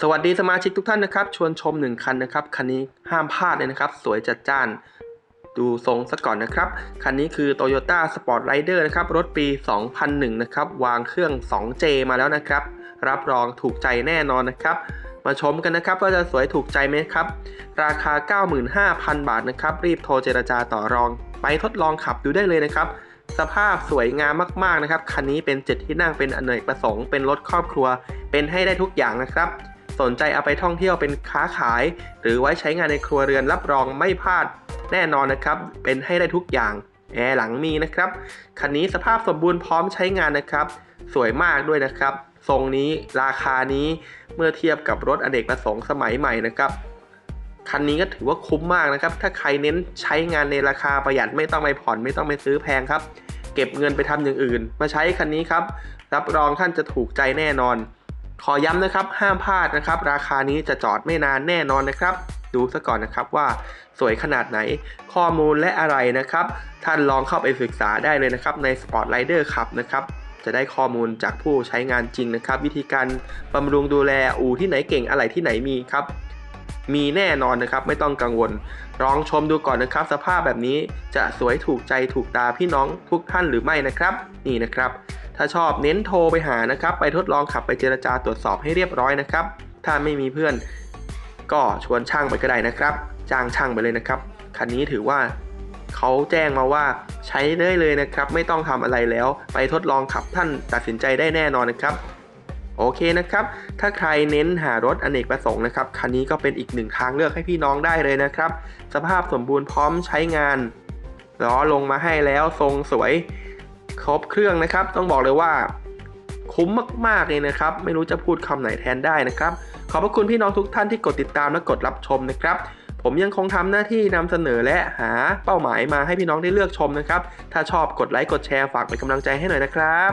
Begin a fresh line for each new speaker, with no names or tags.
สวัสดีสมาชิกทุกท่านนะครับ ชวนชม 1 คันนะครับ คันนี้ห้ามพลาดเลยนะครับ สวยจัดจ้าน ดูทรงซะก่อนนะครับ คันนี้คือ Toyota Sport Rider นะครับ รถปี 2001 นะครับ วางเครื่อง 2J มาแล้วนะครับ รับรองถูกใจแน่นอนนะครับ มาชมกันนะครับว่าจะสวยถูกใจไหมครับ ราคา 95,000 บาทนะครับ รีบโทรเจรจาต่อรอง ไปทดลองขับดูได้เลยนะครับสภาพสวยงามมาก ๆ นะครับ คันนี้เป็นเจ็ดที่นั่งเป็นอเนกประสงค์ เป็นรถครอบครัว เป็นให้ได้ทุกอย่างนะครับ สนใจเอาไปท่องเที่ยวเป็นค้าขาย หรือไว้ใช้งานในครัวเรือนรับรองไม่พลาดแน่นอนนะครับ เป็นให้ได้ทุกอย่าง แอร์หลังมีนะครับ คันนี้สภาพสมบูรณ์พร้อมใช้งานนะครับ สวยมากด้วยนะครับ ทรงนี้ราคานี้เมื่อเทียบกับรถอเนกประสงค์สมัยใหม่นะครับ คันนี้ก็ถือว่าคุ้มมากนะครับ ถ้าใครเน้นใช้งานในราคาประหยัดไม่ต้องไปผ่อนไม่ต้องไปซื้อแพงครับ เก็บเงินไปทำอย่างอื่น มาใช้คันนี้ครับ รับรองท่านจะถูกใจแน่นอน ขอย้ำนะครับห้ามพลาดนะครับ ราคานี้จะจอดไม่นานแน่นอนนะครับ ดูซะก่อนนะครับว่าสวยขนาดไหนข้อมูลและอะไรนะครับ ท่านลองเข้าไปศึกษาได้เลยนะครับใน Sport Rider ขับนะครับจะได้ข้อมูลจากผู้ใช้งานจริงนะครับ วิธีการบำรุงดูแลอู่ที่ไหนเก่งอะไรที่ไหนมีครับ มีแน่นอนนะครับ ไม่ต้องกังวลลองชมดูก่อนนะครับ สภาพแบบนี้จะสวยถูกใจถูกตาพี่น้องทุกท่านหรือไม่นะครับ นี่นะครับ ถ้าชอบเน้นโทรไปหานะครับ ไปทดลองขับไปเจรจาตรวจสอบให้เรียบร้อยนะครับ ถ้าไม่มีเพื่อน ก็ชวนช่างไปก็ได้นะครับจ้างช่างไปเลยนะครับคันนี้ถือว่าเขาแจ้งมาว่าใช้ได้เลยนะครับ ไม่ต้องทำอะไรแล้ว ไปทดลองขับท่านตัดสินใจได้แน่นอนนะครับ โอเคนะครับ ถ้าใครเน้นหารถอเนกประสงค์นะครับ คันนี้ก็เป็นอีกหนึ่งทางเลือกให้พี่น้องได้เลยนะครับ สภาพสมบูรณ์พร้อมใช้งาน ล้อลงมาให้แล้วทรงสวย ครบเครื่องนะครับ ต้องบอกเลยว่าคุ้มมากๆเลยนะครับ ไม่รู้จะพูดคำไหนแทนได้นะครับ ขอบพระคุณพี่น้องทุกท่านที่กดติดตามและกดรับชมนะครับ ผมยังคงทำหน้าที่นำเสนอและหาเป้าหมายมาให้พี่น้องได้เลือกชมนะครับ ถ้าชอบกดไลค์กดแชร์ฝากเป็นกำลังใจให้หน่อยนะครับ